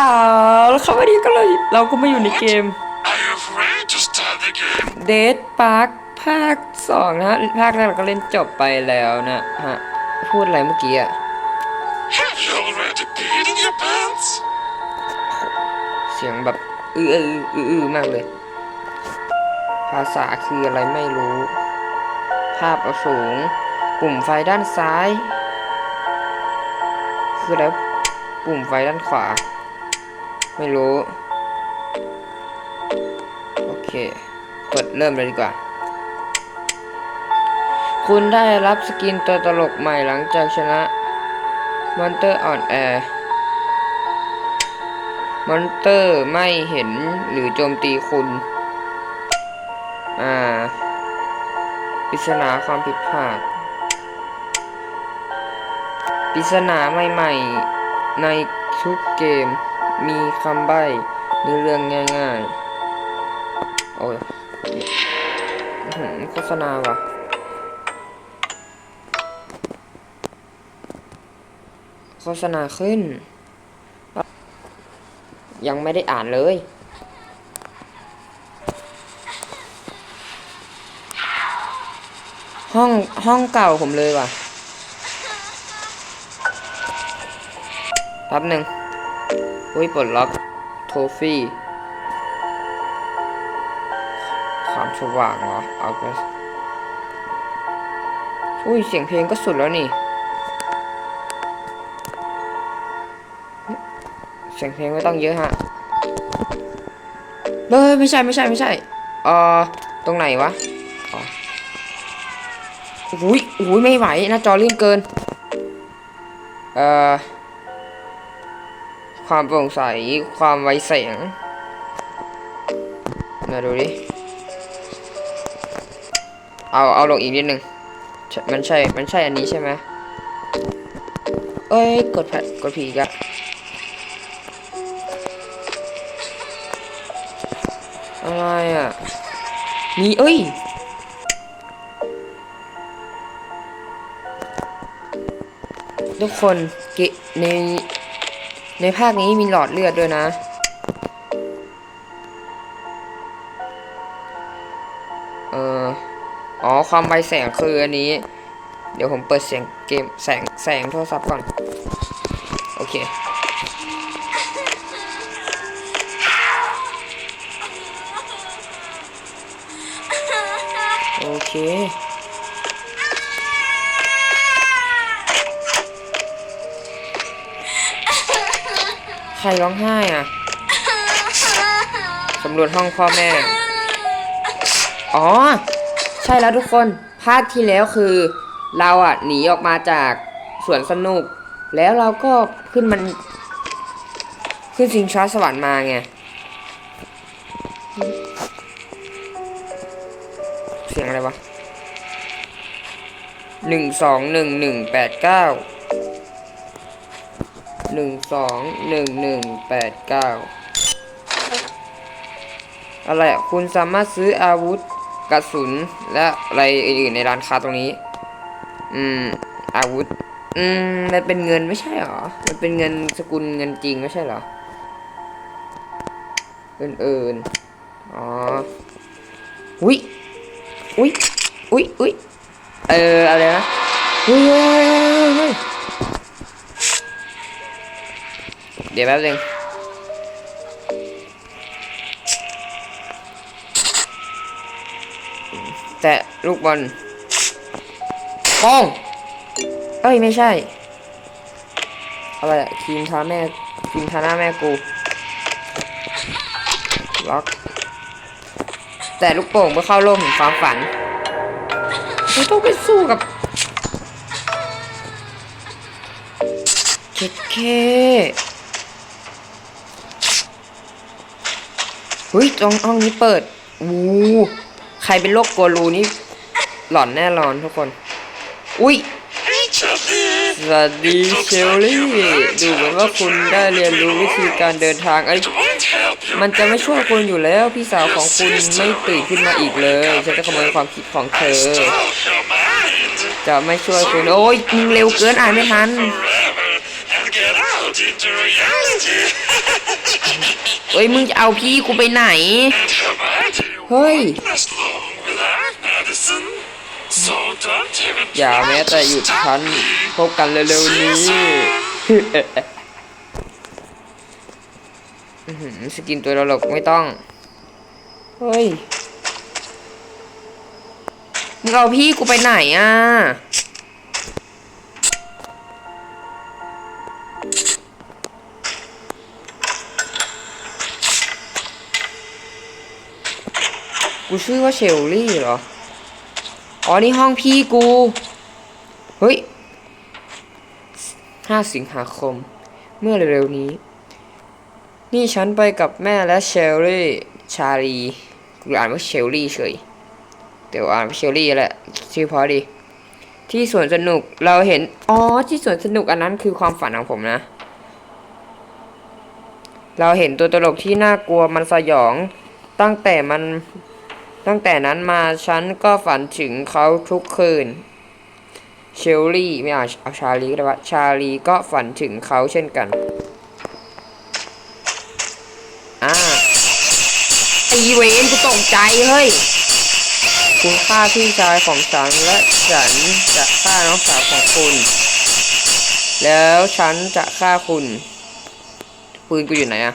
อ้าวแล้วเขาไม่ดีก็เลย เราก็ไม่อยู่ในเกม Are you ready to start the game? เดทปาร์คภาคสองนะฮะภาคแรกเราก็เล่นจบไปแล้วนะฮะ พูดอะไรเมื่อกี้อะ Have you already peed in your pants? เสียงแบบอื้ออื้ออื้ออื้อมากเลย ภาษาคืออะไรไม่รู้ ภาพเอาสูง ปุ่มไฟด้านซ้าย คืออะไรปุ่มไฟด้านขวา ไม่รู้ โอเคเปิดเริ่มเลยดีกว่า คุณได้รับสกินตัวตลกใหม่หลังจากชนะมอนเตอร์อ่อนแอมอนเตอร์ไม่เห็นหรือโจมตีคุณ อ่าปริศนาความผิดพลาดปริศนาใหม่ ๆ ในทุกเกม มีคำใบ้หรือเรื่องง่ายๆ โอ้ยโฆษณาว่ะโฆษณาขึ้น ยังไม่ได้อ่านเลยห้องห้องเก่าผมเลยว่ะแป๊บหนึ่ง อุ้ยปลดล็อกโทฟี่ความสว่างเหรอเอาไปอุ้ยเสียงเพลงก็สุดแล้วนี่ เสียงเพลงไม่ต้องเยอะฮะเฮ้ยไม่ใช่ไม่ใช่ไม่ใช่เอ่อตรงไหนวะอุ้ยอุ้ยไม่ไหวหน้าจอลื่นเกิน เอ่อ ความโปร่งใส ความไวแสง มาดูดิ เอา เอาลงอีกนิดนึง มันใช่ มันใช่อันนี้ใช่ไหมเอ้ย กดแพกดผีกะอะไรอะ มีเอ้ยทุกคนเกใน ในภาคนี้มีหลอดเลือดด้วยนะ เอออ๋อ ความไวแสงคืออันนี้ เดี๋ยวผมเปิดเสียงเกมแสงแสงโทรศัพท์ก่อน โอเค โอเค ใครร้องไห้อะสำรวจห้องพ่อแม่ อ๋อ ใช่แล้วทุกคน ภาคที่แล้วคือ เราอะหนีออกมาจากสวนสนุก แล้วเราก็ขึ้นมัน ขึ้นสิงช้าสวรรค์มาไง เสียงอะไรวะหนึ่งสองหนึ่งหนึ่งแปดเก้า หนึ่งสองหนึ่งหนึ่งแปดเก้าอะไรคุณสามารถซื้ออาวุธกระสุนและอะไรอื่นๆในร้านค้าตรงนี้ อืม อาวุธ อืม มันเป็นเงินไม่ใช่หรอ มันเป็นเงินสกุลเงินจริงไม่ใช่เหรออื่นๆอ๋อ อุ้ย อุ้ย อุ้ย อุ้ย เออ อะไรนะเฮ้ย เฮ้ยเฮ้ยเฮ้ยเดี๋ยวแป๊บนึงแตะลูกบอลป้องเอ้ย ไม่ใช่ อะไรอะครีมทาแม่ครีมทาหน้าแม่กู ล็อก แต่ลูกโป่งเพื่อเข้าโลกแห่งความฝันไม่ต้องไปสู้กับเคเค เฮ้ยตรงห้องนี้เปิดอู้ใครเป็นโรคกลูนี่หลอนแน่นอนทุกคน อุ้ยสวัสดีเชลลี่ ดูเหมือนว่าคุณได้เรียนรู้วิธีการเดินทางไอ้มันจะไม่ช่วยคุณอยู่แล้ว พี่สาวของคุณไม่ตื่นขึ้นมาอีกเลยฉันจะขโมยความคิดของเธอ จะไม่ช่วยคุณ โอ้ยมึงเร็วเกินอ่านไม่ทัน เอ้ยมึงจะเอาพี่กูไปไหน And from I do เฮ้ย last long will I, Madison. So don't even อย่าแม้แต่หยุดฉันพบกันเร็วๆนี้อื้อหือสกินตัวตลกไม่ต้อง เฮ้ย มึงเอาพี่กูไปไหนอะ กูชื่อว่าเชลลี่เหรอ อ๋อ นี่ห้องพี่กู เฮ้ย5สิงหาคม เมื่อเร็วๆนี้ นี่ฉันไปกับแม่และเชลลี่ ชาลีกูอ่านว่าเชลลี่เฉยเดี๋ยวอ่านว่าเชลลี่แหละ ชื่อเพอดี ที่สวนสนุกเราเห็น อ๋อ ที่สวนสนุกอันนั้นคือความฝันของผมนะ เราเห็นตัวตลกที่น่ากลัวมันสยองตั้งแต่มัน ตั้งแต่นั้นมาฉันก็ฝันถึงเขาทุกคืน เชลลี่ไม่เอาเอาชาลีก็ได้ว่าชาลีก็ฝันถึงเขาเช่นกัน อ่าไอเวนกูตกใจเฮ้ยคุณฆ่าพี่ชายของฉันและฉันจะฆ่าน้องสาวของคุณ แล้วฉันจะฆ่าคุณ ปืนกูอยู่ไหนอะ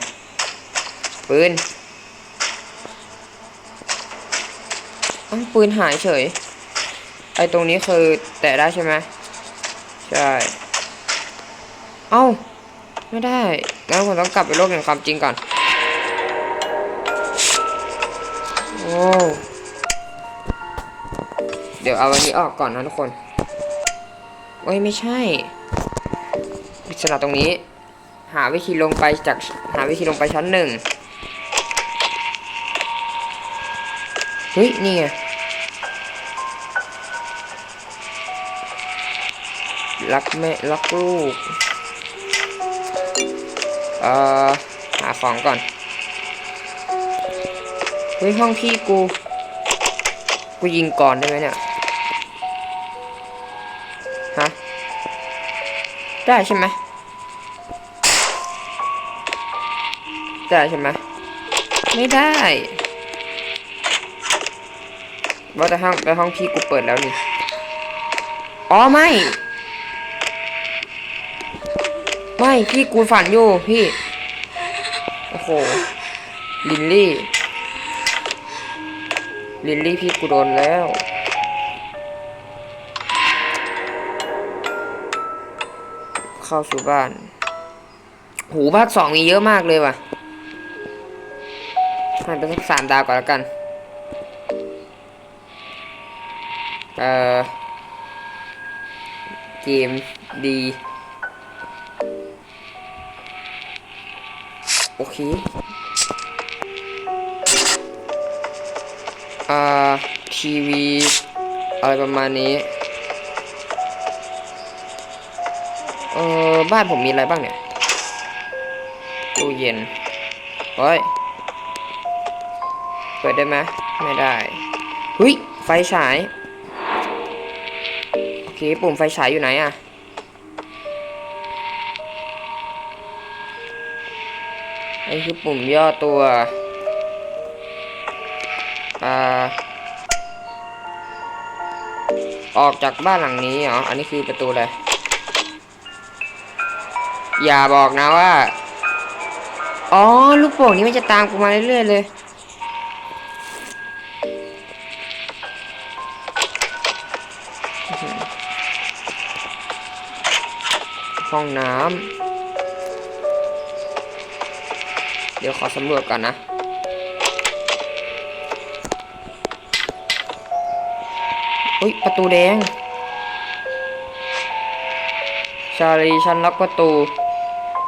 ปืน อ้าว ปืนหายเฉย ไอตรงนี้คือแตะได้ใช่ไหมใช่ เอ้า ไม่ได้งั้นผมต้องกลับไปโลกแห่งความจริงก่อน โอ้เดี๋ยวเอาอันนี้ออกก่อนนะทุกคนโอ้ยไม่ใช่ปริศนาตรงนี้ หาวิธีลงไปจากหาวิธีลงไปชั้นหนึ่ง ฮ้ย นี่ไงรักแม่รักลูก เอ่อ หาของก่อน เฮ้ย ห้องพี่กู กูยิงก่อนได้ไหมเนี่ย ฮะ ได้ใช่ไหมได้ใช่ไหม ไม่ได้ ว่าแต่ห้องแต่ห้องพี่กูเปิดแล้วนี่ อ๋อไม่ ไม่พี่กูฝันอยู่พี่ โอ้โห ลินลี่ ลินลี่พี่กูโดนแล้วเข้าสู่บ้าน หูภาคสองมีเยอะมากเลยว่ะให้ไปสักสามดาวก่อนแล้วกัน เอ่อเกมดี โอเคอ่าทีวีอะไรประมาณนี้ เออบ้านผมมีอะไรบ้างเนี่ยตู้เย็นเฮ้ย เปิดได้ไหมไม่ได้เฮ้ย ไฟฉาย เคปุ่มไฟฉายอยู่ไหนอะไอ้คือปุ่มย่อตัวอ่าออกจากบ้านหลังนี้เหรอ อันนี้คือประตูอะไรอย่าบอกนะว่า อ๋อ ลูกโป่งนี้มันจะตามกูมาเรื่อยๆเลย ห้องน้ำ เดี๋ยวขอสำรวจก่อนนะ อุ้ยประตูแดง ชาลีฉันล็อกประตู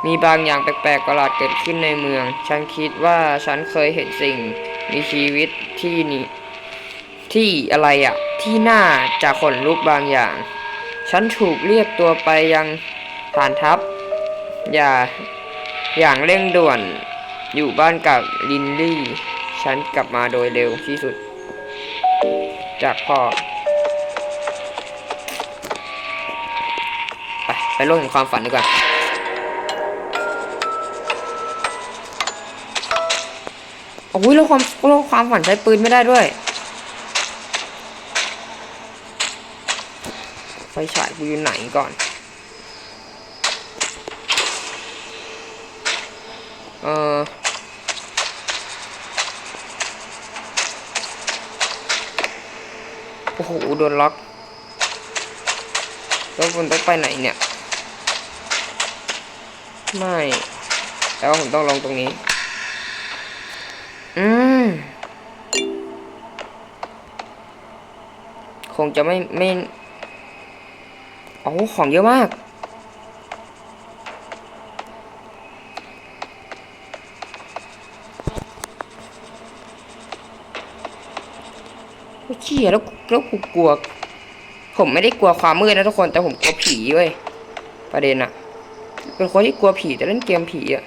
มีบางอย่างแปลกๆประหลาดเกิดขึ้นในเมือง ฉันคิดว่าฉันเคยเห็นสิ่งมีชีวิตที่นี่ที่อะไรอะที่น่าจะขนลุกบางอย่าง ฉันถูกเรียกตัวไปยัง ฐานทัพอย่าอย่างเร่งด่วน อยู่บ้านกับลินลี่ ฉันกลับมาโดยเร็วที่สุด จากพ่อ ไป ไปโลกแห่งความฝันดีกว่าโอ้ยแล้วความแล้วความฝันใช้ปืนไม่ได้ด้วย ไฟฉายกูอยู่ไหนก่อน โดนล็อก แล้วผมต้องไปไหนเนี่ย ไม่แล้วผมต้องลงตรงนี้ อืม คงจะไม่ไม่โอ้ของเยอะมาก โอ้ย เชี่ยแล้วแล้วกูกลัว ผมไม่ได้กลัวความมืดนะทุกคน แต่ผมกลัวผีเว้ยประเด็นอะเป็นคนที่กลัวผีแต่เล่นเกมผีอะ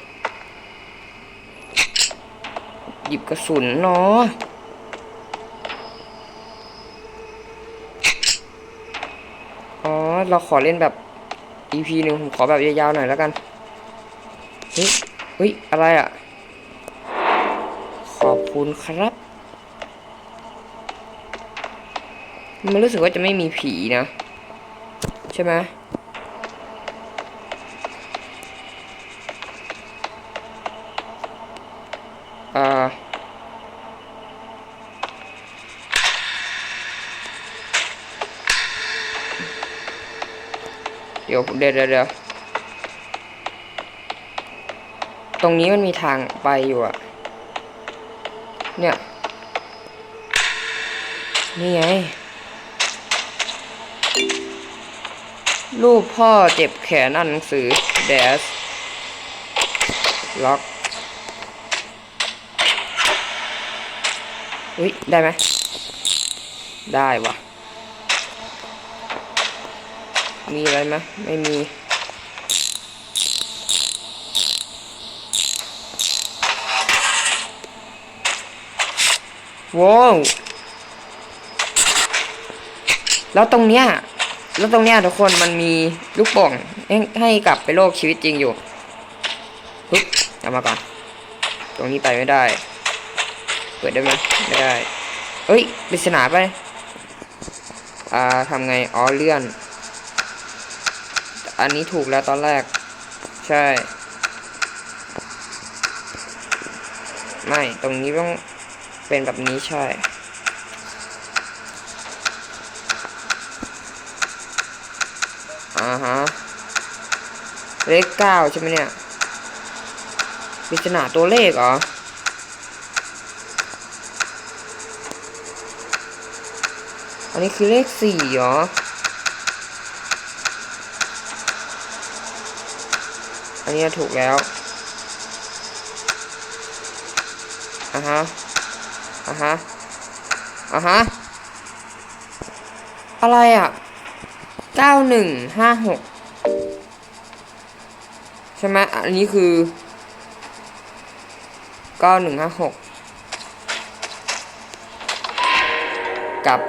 หยิบกระสุนเนาะอ๋อ เราขอเล่นแบบ EP หนึ่งผมขอแบบยาวๆหน่อยแล้วกัน เฮ้ย เฮ้ย อะไรอะ่ะ ขอบคุณครับ มันรู้สึกว่าจะไม่มีผีนะ ใช่ไหมอ่าเดี๋ยวเดี๋ยวเดี๋ยวเดี๋ยวตรงนี้มันมีทางไปอยู่อะเนี่ย นี่ไง รูปพ่อเจ็บแขนอ่านหนังสือแดสล็อกอุ้ยได้ไหมได้วะมีอะไรไหมไม่มี ว้าว แล้วตรงเนี้ย แล้วตรงเนี้ยทุกคนมันมีลูกโป่งให้กลับไปโลกชีวิตจริงอยู่ปึ๊บเอามาก่อน ตรงนี้ไปไม่ได้ เปิดได้ไหมไม่ได้ เอ้ยปริศนาไป อ่าทำไง อ๋อเลื่อน อันนี้ถูกแล้วตอนแรก ใช่ ไม่ ตรงนี้ต้องเป็นแบบนี้ใช่ อ่าฮะเลขเก้าใช่ไหมเนี่ยปริศนาตัวเลขเหรออันนี้คือเลขสี่เหรออันนี้ถูกแล้วอะฮะอะฮะอะฮะอะไรอะ เก้าหนึ่งห้าหกใช่ไหมอันนี้คือเก้าหนึ่งห้าหกกับ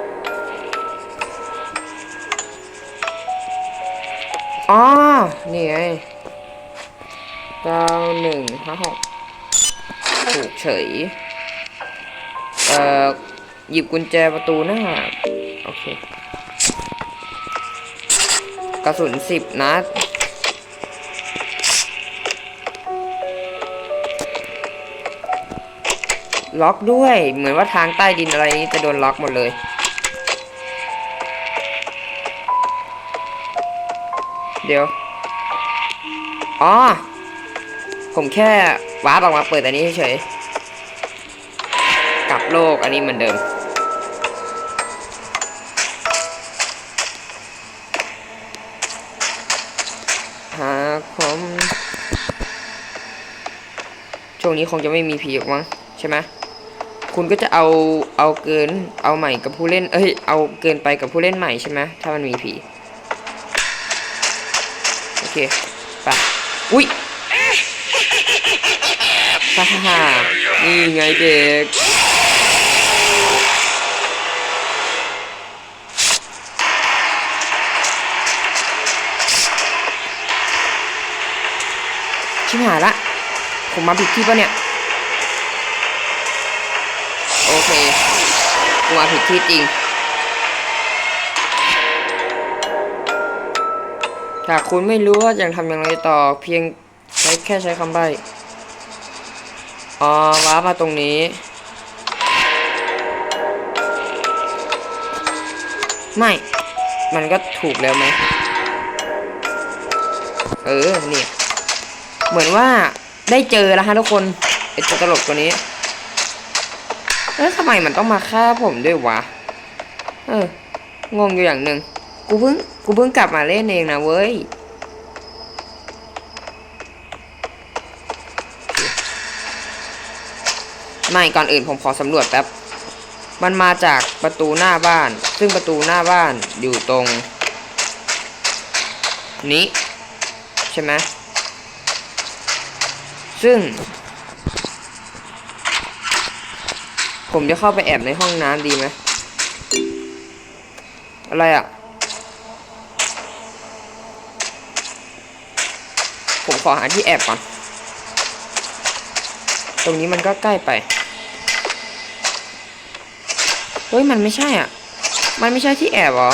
อ๋อนี่ไงเก้าหนึ่งห้าหกถูกเฉย เอ่อ หยิบกุญแจประตูหน้า โอเค กระสุนสิบนัด ล็อกด้วย เหมือนว่าทางใต้ดินอะไรนี้จะโดนล็อกหมดเลย เดี๋ยว อ๋อ ผมแค่วาร์ปออกมาเปิดอันนี้เฉยๆกลับโลกอันนี้เหมือนเดิม หาผมช่วงนี้คงจะไม่มีผีหรอกมั้งใช่ไหมคุณก็จะเอาเอาเกินเอาใหม่กับผู้เล่น เอ้ยเอาเกินไปกับผู้เล่นใหม่ใช่ไหมถ้ามันมีผีโอเคไปอุ้ยฮ่าฮ่าฮ่านี่ไงเด็ก ชิบหายละ ผมมาผิดที่ปะเนี่ย โอเคกูมาผิดที่จริง ถ้าคุณไม่รู้ว่าจะทำอย่างไรต่อเพียงใช้แค่ใช้คำใบ้อ๋อว้ามาตรงนี้ไม่ มันก็ถูกแล้วไหม เออ เนี่ย เหมือนว่าได้เจอแล้วฮะทุกคนไอตัวตลกตัวนี้แล้วทำไมมันต้องมาฆ่าผมด้วยวะ เออ งงอยู่อย่างหนึ่ง กูเพิ่ง กูเพิ่งกลับมาเล่นเองนะเว้ย ไม่ ก่อนอื่นผมขอสำรวจแป๊บ มันมาจากประตูหน้าบ้าน ซึ่งประตูหน้าบ้านอยู่ตรง นี้ ใช่ไหม ซึ่ง ผมจะเข้าไปแอบในห้องน้ำดีไหม อะไรอะ่ะ ผมขอหาที่แอบก่อน ตรงนี้มันก็ใกล้ไป เฮ้ย มันไม่ใช่อะ มันไม่ใช่ที่แอบหรอ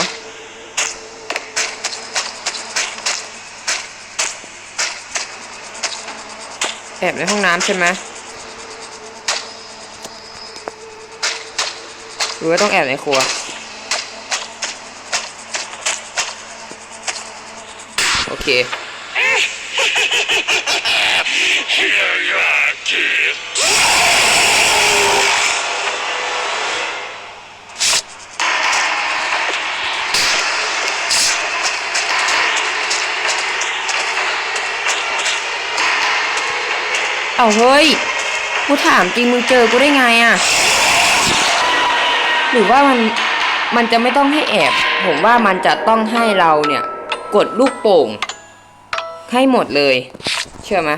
แอบในห้องน้ำใช่ไหมหรือว่าต้องแอบในครัว โอเค Here you are, kid. เอาเฮ้ย กูถามจริงมึงเจอกูได้ไงอะหรือว่ามันมันจะไม่ต้องให้แอบ ผมว่ามันจะต้องให้เราเนี่ย กดลูกโป่ง ให้หมดเลย เชื่อไหม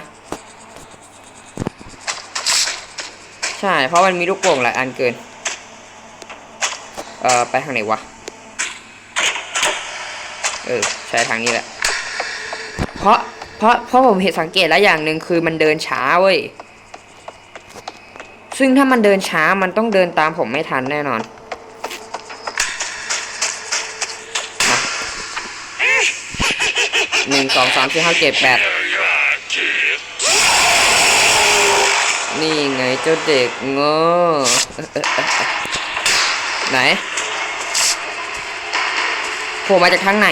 ใช่ เพราะมันมีลูกโป่งหลายอันเกิน เอ่อ ไปทางไหนวะ เออ ใช้ทางนี้แหละ เพราะ เพราะเพราะผมเห็นสังเกตแล้วอย่างหนึ่งคือมันเดินช้าเว้ย ซึ่งถ้ามันเดินช้ามันต้องเดินตามผมไม่ทันแน่นอน หนึ่งสองสามสี่ห้าเจ็ดแปดนี่ไงเจ้าเด็กโง่ไหนโผล่มาจากทางไหน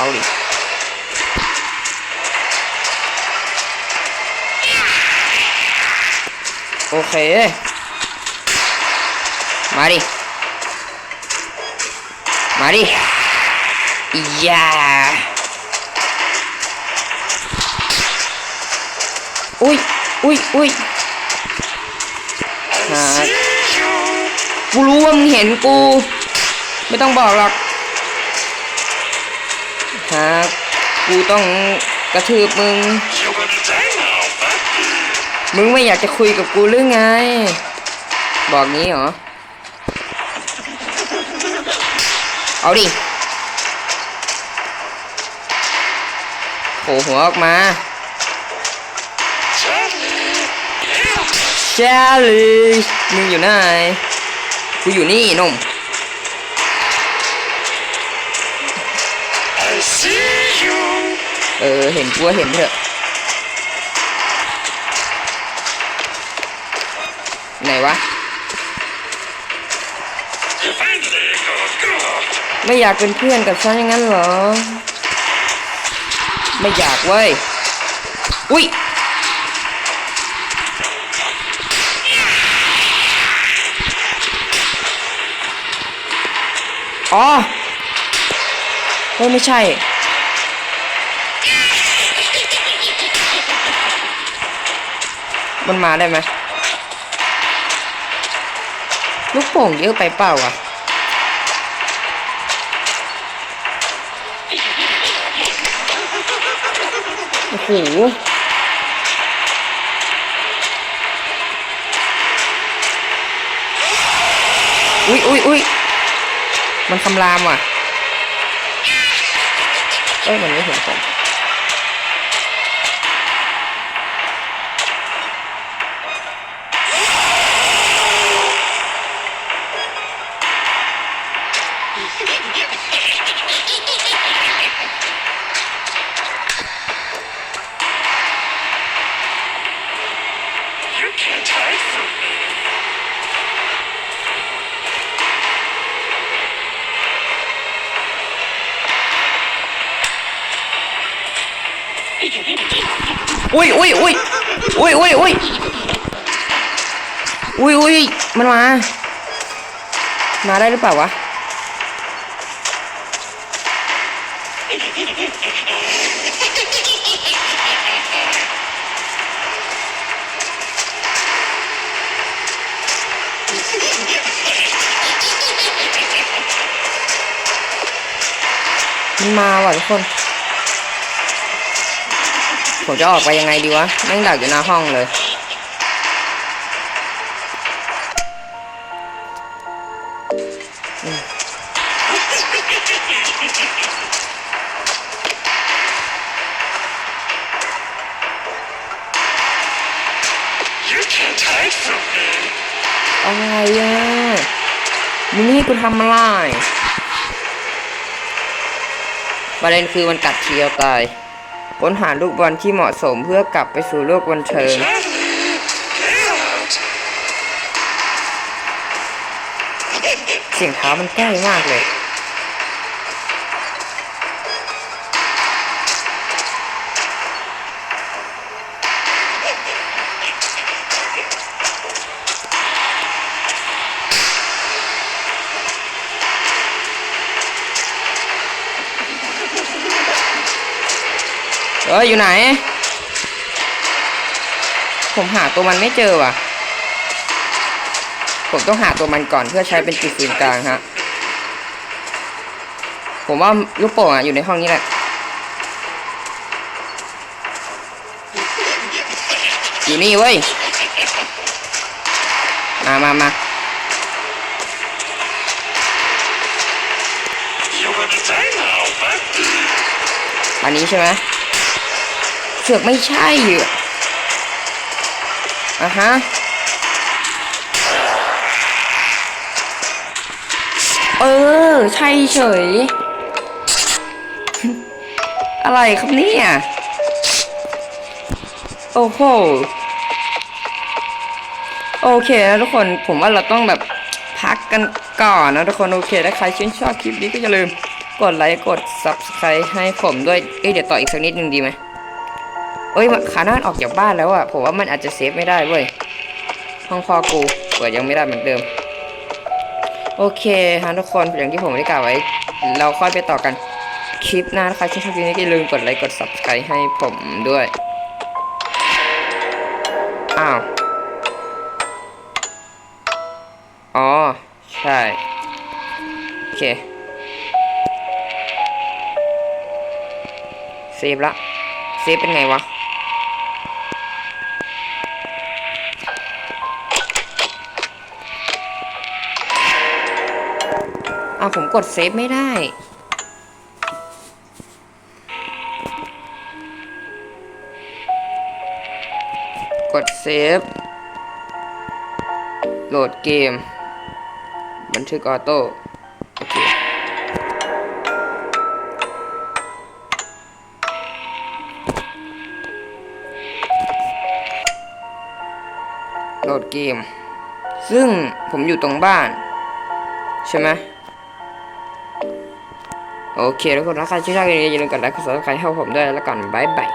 เอาดิโอเค มาดิ มาดิอย่าอุ้ยอุ้ยอุ้ยหากูรู้ว่ามึงเห็นกู ไม่ต้องบอกหรอก หากกูต้องกระทืบมึง มึงไม่อยากจะคุยกับกูหรือไง บอกงี้เหรอ เอาดิโผล่หัวออกมา Charlie, help! ชาลีมึงอยู่ไหน กูอยู่นี่นุ่ม เออ เห็นกูก็เห็นเถอะไหนวะ You finally got good. ไม่อยากเป็นเพื่อนกับฉันอย่างนั้นเหรอ ไม่อยากเว้ย อุ้ยอ๋อเฮ้ยไม่ใช่ มันมาได้ไหมลูกโป่งเยอะไปเปล่าอะโอ้โหอุ้ยอุ้ยอุ้ยมันคำรามว่ะ เอ้ยมันไอุ้ยอุ้ยอุ้ยอุ้ยอุ้ยอุ้ยอุ้ยอุ้ยมันมา มาได้หรือเปล่าวะ มันมาว่ะทุกคน ผมจะออกไปยังไงดีวะแม่งดักอยู่หน้าห้องเลยอะไรอะมึงให้กูทำอะไรประเด็นคือมันกัดทีเดียวตาย ค้นหาลูกบอลที่เหมาะสมเพื่อกลับไปสู่โลกบันเทิงเสียงเท้ามันใกล้มากเลย เอ้ยอยู่ไหน ผมหาตัวมันไม่เจอว่ะ ผมต้องหาตัวมันก่อนเพื่อใช้เป็นจุดศูนย์กลางฮะ ผมว่าลูกโป่งอะอยู่ในห้องนี้แหละ อยู่นี่เว้ย มามามาอันนี้ใช่ไหม เสือกไม่ใช่อะอะฮะเออ ใช่เฉย อะไรครับเนี่ย โอ้โห โอเคนะทุกคน ผมว่าเราต้องแบบพักกันก่อนนะทุกคน โอเคถ้าใครชื่นชอบคลิปนี้ก็อย่าลืม กดไลค์ กด subscribe ให้ผมด้วย เอ้ยเดี๋ยวต่ออีกสักนิดนึงดีไหม เอ้ยขาน่านออกจากบ้านแล้วอะผมว่ามันอาจจะเซฟไม่ได้เว้ยห้องพ่อกูเปิดยังไม่ได้เหมือนเดิม โอเคฮะทุกคนอย่างที่ผมได้กล่าวไว้ เราค่อยไปต่อกันคลิปหน้าถ้าใครชื่นชอบคลิปนี้ก็อย่าลืมกดไลค์กด subscribe ให้ผมด้วย อ้าว อ๋อ ใช่ โอเคเซฟละ เซฟเป็นไงวะอ้าวผมกดเซฟไม่ได้ กดเซฟ โหลดเกม บันทึกออโต้ เกม ซึ่งผมอยู่ตรงบ้าน ใช่ไหมโอเคทุกคนถ้าใครชื่นชอบคลิปนี้อย่าลืมกดไลค์กดซับสไครต์ให้ผมด้วยแล้วกันบ๊ายบาย